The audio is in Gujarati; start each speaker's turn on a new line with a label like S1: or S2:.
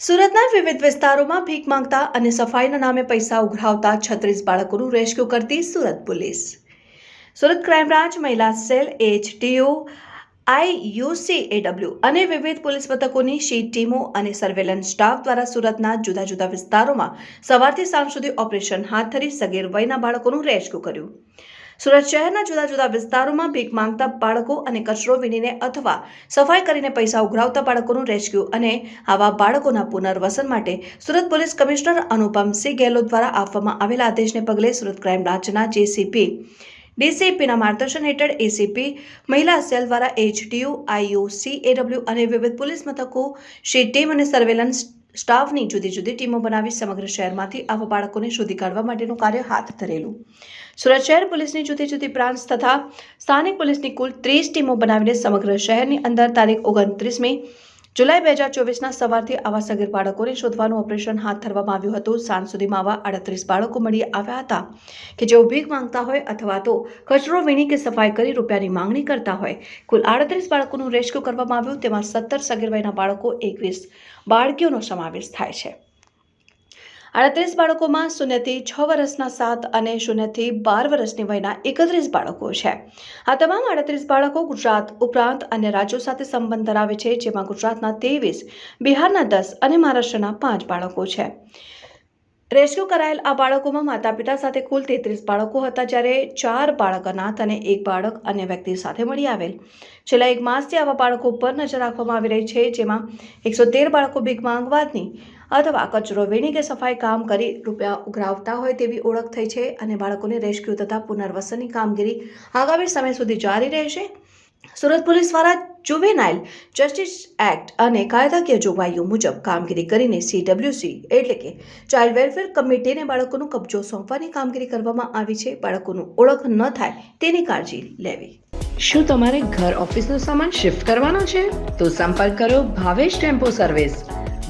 S1: સુરતના વિવિધ વિસ્તારોમાં ભીખ માંગતા અને સફાઈના નામે પૈસા ઉઘરાવતા છત્રીસ બાળકોનું રેસ્ક્યુ કરતી Surat police. Surat crime branch, મહિલા સેલ એચટીયુ આઈયુસી એડબ્લ્યુ અને વિવિધ પોલીસ મથકોની શી ટીમો અને સર્વેલન્સ સ્ટાફ દ્વારા સુરતના જુદા જુદા વિસ્તારોમાં સવારથી સાંજ સુધી ઓપરેશન હાથ ધરી સગીર વયના બાળકોનું રેસ્ક્યુ કર્યું. સુરત શહેરના જુદા જુદા વિસ્તારોમાં ભીખ માંગતા બાળકો અને કચરો વીણીને અથવા સફાઈ કરીને પૈસા ઉઘરાવતા બાળકોનું રેસ્ક્યુ અને આવા બાળકોના પુનર્વસન માટે સુરત પોલીસ કમિશનર અનુપમસિંહ ગેહલોત દ્વારા આપવામાં આવેલા આદેશને પગલે સુરત ક્રાઇમ બ્રાન્ચના જેસીપી, ડીસીપીના માર્ગદર્શન હેઠળ એસીપી, મહિલા સેલ દ્વારા એચડીયુ, આઈયુસી, એડબ્લ્યુ અને વિવિધ પોલીસ મથકો શી ટીમ અને સર્વેલન્સ સ્ટાફની જુદી જુદી ટીમો બનાવી સમગ્ર શહેરમાંથી આવા બાળકોને શોધી કાઢવા માટેનું કાર્ય હાથ ધરેલું. સુરત શહેર પોલીસની જુદી જુદી બ્રાન્ચ તથા સ્થાનિક પોલીસની કુલ ત્રીસ ટીમો બનાવીને સમગ્ર શહેરની અંદર તારીખ ઓગણત્રીસમી જુલાઈ બે હજાર ચોવીસના સવારથી આવા સગીર બાળકોને શોધવાનું ઓપરેશન હાથ ધરવામાં આવ્યું હતું. સાંજ સુધીમાં આવા આડત્રીસ બાળકો મળી આવ્યા હતા કે જેઓ ભીખ માંગતા હોય અથવા તો કચરો વીણી કે સફાઈ કરી રૂપિયાની માંગણી કરતા હોય. કુલ આડત્રીસ બાળકોનું રેસ્ક્યુ કરવામાં આવ્યું. તેમાં સત્તર સગીર વયના બાળકો, એકવીસ બાળકીઓનો સમાવેશ થાય છે. આડત્રીસ બાળકોમાં શૂન્યથી છ વર્ષના સાત અને શૂન્યથી બાર વર્ષની વયના એકત્રીસ બાળકો છે. આ તમામ આડત્રીસ બાળકો ગુજરાત ઉપરાંત અન્ય રાજ્યો સાથે સંબંધ ધરાવે છે, જેમાં ગુજરાતના ત્રેવીસ, બિહારના દસ અને મહારાષ્ટ્રના પાંચ બાળકો છે. રેસ્ક્યુ કરાયેલ આ બાળકોમાં માતા પિતા સાથે કુલ તેત્રીસ બાળકો હતા, જ્યારે ચાર બાળક અનાથ અને એક બાળક અન્ય વ્યક્તિ સાથે મળી આવેલ. છેલ્લા એક માસથી આવા બાળકો પર નજર રાખવામાં આવી રહી છે, જેમાં એકસો તેર બાળકો ભીખ માંગવાની અથવા કચરો વીણી કે સફાઈ કામ કરી રૂપિયા ઉઘરાવતા હોય તેવી ઓળખ થઈ છે અને બાળકોને રેસ્ક્યુ તથા પુનર્વસનની કામગીરી આગામી સમય સુધી જારી રહેશે. સુરત પોલીસ દ્વારા જુવેનાઇલ જસ્ટિસ એક્ટ અને કાયદાકીય જોગવાઈઓ મુજબ કામગીરી કરીને સીડબ્લ્યુસી એટલે કે ચાઇલ્ડ વેલફેર કમિટીને બાળકોનો કબજો સોંપવાની કામગીરી કરવામાં આવી છે. બાળકોનું ઓળખ ન થાય તેની કાળજી લેવી.
S2: શું તમારે ઘર ઓફિસનો સામાન શિફ્ટ કરવાનો છે? તો સંપર્ક કરો ભાવેશ ટેમ્પો સર્વિસ.